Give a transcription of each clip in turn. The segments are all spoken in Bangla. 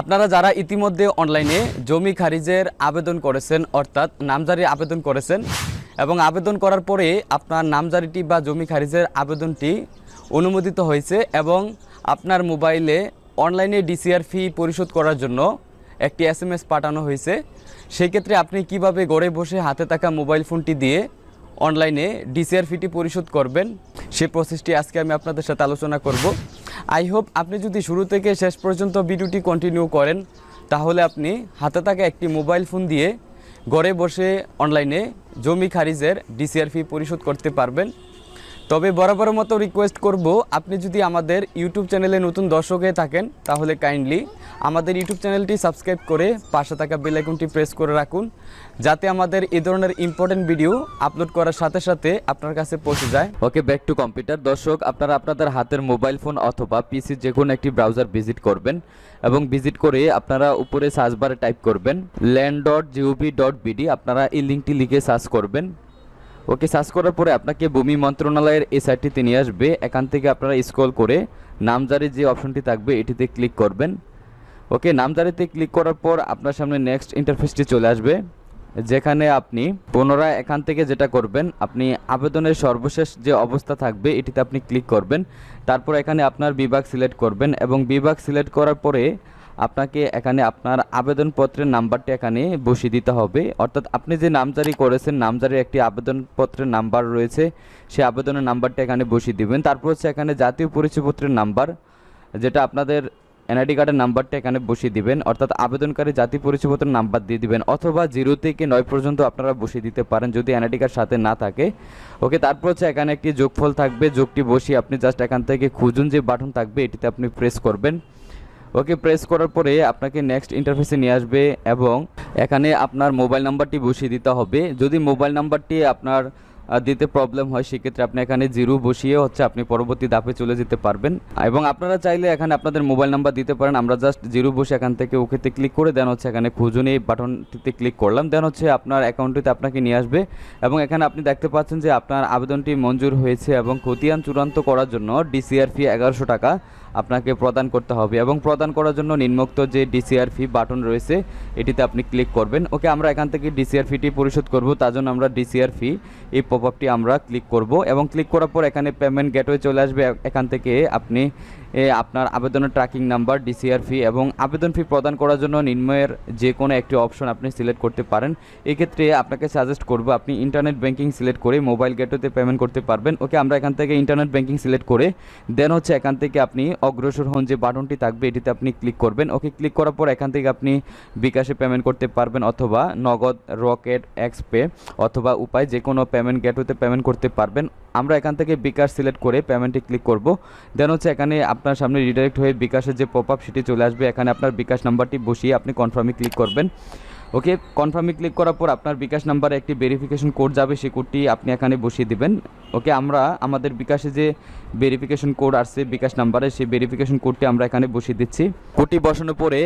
আপনারা যারা ইতিমধ্যে অনলাইনে জমি খারিজের আবেদন করেছেন, অর্থাৎ নামজারি আবেদন করেছেন এবং আবেদন করার পরে আপনার নামজারিটি বা জমি খারিজের আবেদনটি অনুমোদিত হয়েছে এবং আপনার মোবাইলে অনলাইনে ডিসিআর ফি পরিশোধ করার জন্য একটি এস এম এস পাঠানো হয়েছে। সেই ক্ষেত্রে আপনি কীভাবে গড়ে বসে হাতে থাকা মোবাইল ফোনটি দিয়ে অনলাইনে ডিসিআর ফিটি পরিশোধ করবেন সেই প্রসেসটি আজকে আমি আপনাদের সাথে আলোচনা করব। আই হোপ আপনি যদি শুরু থেকে শেষ পর্যন্ত ভিডিওটি কন্টিনিউ করেন, তাহলে আপনি হাতে থাকা একটি মোবাইল ফোন দিয়ে ঘরে বসে অনলাইনে জমি খারিজের ডিসিআর ফি পরিশোধ করতে পারবেন। তবে বরাবর মতো রিকোয়েস্ট করব, আপনি যদি আমাদের ইউটিউব চ্যানেলে নতুন দর্শক হয়ে থাকেন, তাহলে কাইন্ডলি আমাদের ইউটিউব চ্যানেলটি সাবস্ক্রাইব করে পাশে থাকা বেল আইকনটি প্রেস করে রাখুন, যাতে আমাদের এই ধরনের ইম্পর্টেন্ট ভিডিও আপলোড করার সাথে সাথে আপনার কাছে পৌঁছে যায়। ওকে ব্যাক টু কম্পিউটার দর্শক, আপনারা আপনাদের হাতের মোবাইল ফোন অথবা পিসির যে কোনো একটি ব্রাউজার ভিজিট করবেন এবং ভিজিট করে আপনারা উপরে সার্চ বারে টাইপ করবেন land dot GOV dot BD আপনারা এই লিঙ্কটি লিখে সার্চ করবেন। ওকে সার্চ করার পরে আপনাকে ভূমি মন্ত্রণালয়ের এই সাইটটিতে নিয়ে আসবে। এখান থেকে আপনারা স্ক্রল করে নামজারি যে অপশনটি থাকবে, এটিতে ক্লিক করবেন। ওকে নামজারিতে ক্লিক করার পর আপনার সামনে নেক্সট ইন্টারফেসটি চলে আসবে, যেখানে আপনি পুনরায় এখান থেকে যেটা করবেন, আপনি আবেদনের সর্বশেষ যে অবস্থা থাকবে, এটিতে আপনি ক্লিক করবেন। তারপর এখানে আপনার বিভাগ সিলেক্ট করবেন এবং বিভাগ সিলেক্ট করার পরে আপনাকে এখানে আপনার আবেদনপত্রের নাম্বারটি এখানে বসিয়ে দিতে হবে। অর্থাৎ আপনি যে নামজারি করেছেন, নামজারির একটি আবেদনপত্রের নাম্বার রয়েছে সেই আবেদনের নাম্বারটা এখানে বসিয়ে দিবেন। তারপর হচ্ছে এখানে জাতীয় পরিচয়পত্রের নাম্বার, যেটা আপনাদের এনআইডি কার্ডের নাম্বারটা এখানে বসিয়ে দিবেন। অর্থাৎ আবেদনকারী জাতীয় পরিচয়পত্রের নাম্বার দিয়ে দিবেন, অথবা জিরো থেকে নয় পর্যন্ত আপনারা বসিয়ে দিতে পারেন যদি এনআইডি কার্ড সাথে না থাকে। ওকে, তারপর হচ্ছে এখানে একটি যোগফল থাকবে। যোগটি বসিয়ে আপনি জাস্ট এখান থেকে খুঁজুন যে বাটন থাকবে, এটিতে আপনি প্রেস করবেন। ওকে প্রেস করার পরে আপনাকে নেক্সট ইন্টারফেসে নিয়ে আসবে এবং এখানে আপনার মোবাইল নাম্বারটি বসিয়ে দিতে হবে। যদি মোবাইল নাম্বারটি আপনার দিতে প্রবলেম হয়, সেক্ষেত্রে আপনি এখানে জিরো বসিয়ে হচ্ছে আপনি পরবর্তী ধাপে চলে যেতে পারবেন। এবং আপনারা চাইলে এখানে আপনাদের মোবাইল নাম্বার দিতে পারেন। আমরা জাস্ট জিরো বসে এখান থেকে ওকেতে ক্লিক করে দেন হচ্ছে এখানে খুঁজুন এই বাটনটিতে ক্লিক করলাম। দেন হচ্ছে আপনার অ্যাকাউন্টটিতে আপনাকে নিয়ে আসবে। এবং এখানে আপনি দেখতে পাচ্ছেন যে আপনার আবেদনটি মঞ্জুর হয়েছে এবং খতিয়ান চূড়ান্ত করার জন্য ডিসিআর ফি এগারোশো টাকা। আপনাকে প্রদান করতে হবে এবং প্রদান করার জন্য নিম্নোক্ত যে ডিসিআর ফি বাটন রয়েছে, এটিতে আপনি ক্লিক করবেন। ওকে, আমরা এখান থেকে ডিসিআর ফিটি পরিশোধ করব, তার জন্য আমরা ডিসিআর ফি এই পপ আমরা ক্লিক করব এবং ক্লিক করার পর এখানে পেমেন্ট গেটওয়ে চলে আসবে। এখান থেকে আপনি আপনার আবেদনের ট্র্যাকিং নাম্বার ডিসিআর ফি এবং আবেদন ফি প্রদান করার জন্য নিম্নয়ের যে কোনো একটি অপশন আপনি সিলেক্ট করতে পারেন। এক্ষেত্রে আপনাকে সাজেস্ট করব, আপনি ইন্টারনেট ব্যাংকিং সিলেক্ট করে মোবাইল গেটওয়েতে পেমেন্ট করতে পারবেন। ওকে, আমরা এখান থেকে ইন্টারনেট ব্যাংকিং সিলেক্ট করে দেন হচ্ছে এখান থেকে আপনি অগ্রসর হন যে বাটনটি থাকবে, এটিতে আপনি ক্লিক করবেন। ওকে ক্লিক করার পর এখান থেকে আপনি বিকাশে পেমেন্ট করতে পারবেন অথবা নগদ রকেট এক্সপে অথবা উপায় যে কোনো পেমেন্ট গেটওয়েতে পেমেন্ট করতে পারবেন। আমরা এখান থেকে বিকাশ সিলেক্ট করে পেমেন্টে ক্লিক করব। দেন হচ্ছে এখানে আপনার সামনে রিডাইরেক্ট হয়ে বিকাশের যে পপ আপ সেটি চলে আসবে। এখানে আপনার বিকাশ নাম্বারটি বসিয়ে আপনি কনফার্মে ক্লিক করবেন। ওকে কনফার্মে ক্লিক করার পর আপনার বিকাশ নাম্বারে একটি ভেরিফিকেশন কোড যাবে। সেই কোডটি আপনি এখানে বসিয়ে দিবেন। ওকে আমরা আমাদের বিকাশে যে ভেরিফিকেশন কোড আসছে বিকাশ নাম্বারে, সেই ভেরিফিকেশন কোডটি আমরা এখানে বসিয়ে দিচ্ছি। কোডটি বসানোর পরে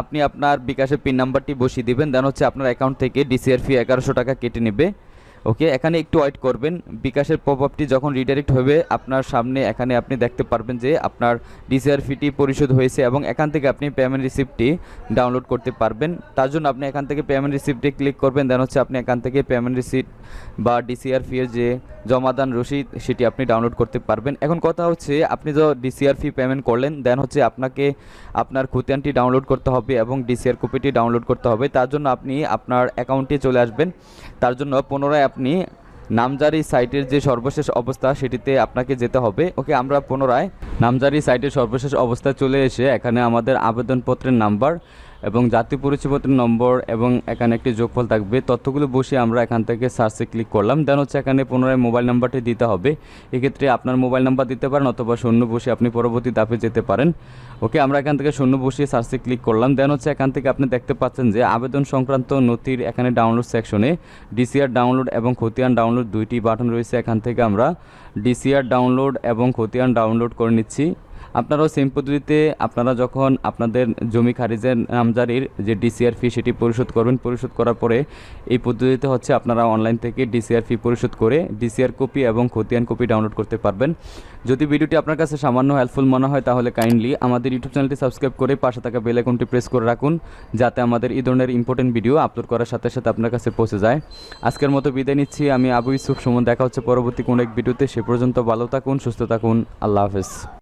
আপনি আপনার বিকাশের পিন নাম্বারটি বসিয়ে দিবেন। দেন হচ্ছে আপনার অ্যাকাউন্ট থেকে ডিসিআর ফি এগারোশো টাকা কেটে নেবে। ওকে, এখানে একটু ওয়েট করবেন। বিকাশের আপটি যখন রিডাইরেক্ট হবে, আপনার সামনে এখানে আপনি দেখতে পারবেন যে আপনার ডিসিআর ফিটি পরিশোধ হয়েছে এবং এখান থেকে আপনি পেমেন্ট রিসিপ্টটি ডাউনলোড করতে পারবেন। তার জন্য আপনি এখান থেকে পেমেন্ট রিসিপ্টে ক্লিক করবেন দেন হচ্ছে আপনি এখান থেকে পেমেন্ট রিসিপ্ট বা ডিসিআর ফি এর যে জমাদান রসিদ, সেটি আপনি ডাউনলোড করতে পারবেন। এখন কথা হচ্ছে, আপনি যে ডিসিআর ফি পেমেন্ট করলেন দেন হচ্ছে আপনাকে আপনার খতিয়ানটি ডাউনলোড করতে হবে এবং ডিসিআর কপিটি ডাউনলোড করতে হবে। তার জন্য আপনি আপনার অ্যাকাউন্টে চলে আসবেন। তার জন্য পুনরায় আপনি নামজারি সাইটের যে সর্বশেষ অবস্থা সেটিতে আপনাকে যেতে হবে। ওকে, আমরা পুনরায় নামজারি সাইটের সর্বশেষ অবস্থায় চলে এসে এখানে আমাদের আবেদনপত্রের নাম্বার এবং জাতীয় পরিচয়পত্রের নম্বর এবং এখানে একটি যোগফল থাকবে। তথ্যগুলো বসে আমরা এখান থেকে সার্চে ক্লিক করলাম। দেন হচ্ছে এখানে পুনরায় মোবাইল নাম্বারটি দিতে হবে। এক্ষেত্রে আপনার মোবাইল নাম্বার দিতে পারেন অথবা শূন্য বসে আপনি পরবর্তী ধাপে যেতে পারেন। ওকে, আমরা এখান থেকে শূন্য বসিয়ে সার্চে ক্লিক করলাম। দেন হচ্ছে এখান থেকে আপনি দেখতে পাচ্ছেন যে আবেদন সংক্রান্ত নথির এখানে ডাউনলোড সেকশনে ডিসিআর ডাউনলোড এবং খতিয়ান ডাউনলোড দুইটি বাটন রয়েছে। এখান থেকে আমরা ডিসিআর ডাউনলোড এবং খতিয়ান ডাউনলোড করে নিচ্ছি। আপনারাও সেম পদ্ধতিতে আপনারা যখন আপনাদের জমি খারিজের নামজারির যে ডিসিআর ফি সেটি পরিশোধ করবেন, পরিশোধ করার পরে এই পদ্ধতিতে হচ্ছে আপনারা অনলাইন থেকে ডিসিআর ফি পরিশোধ করে ডিসিআর কপি এবং খতিয়ান কপি ডাউনলোড করতে পারবেন। যদি ভিডিওটি আপনার কাছে সামান্য হেল্পফুল মনে হয়, তাহলে কাইন্ডলি আমাদের ইউটিউব চ্যানেলটি সাবস্ক্রাইব করে পাশে থাকা বেল আইকনটি প্রেস করে রাখুন, যাতে আমাদের এই ধরনের ইম্পর্টেন্ট ভিডিও আপলোড করার সাথে সাথে আপনার কাছে পৌঁছে যায়। আজকের মতো বিদায় নিচ্ছি, আমি আবু ইসুফ সুমন, দেখা হচ্ছে পরবর্তী কোনো এক ভিডিওতে সে পর্যন্ত ভালো থাকুন, সুস্থ থাকুন, আল্লাহ হাফেজ।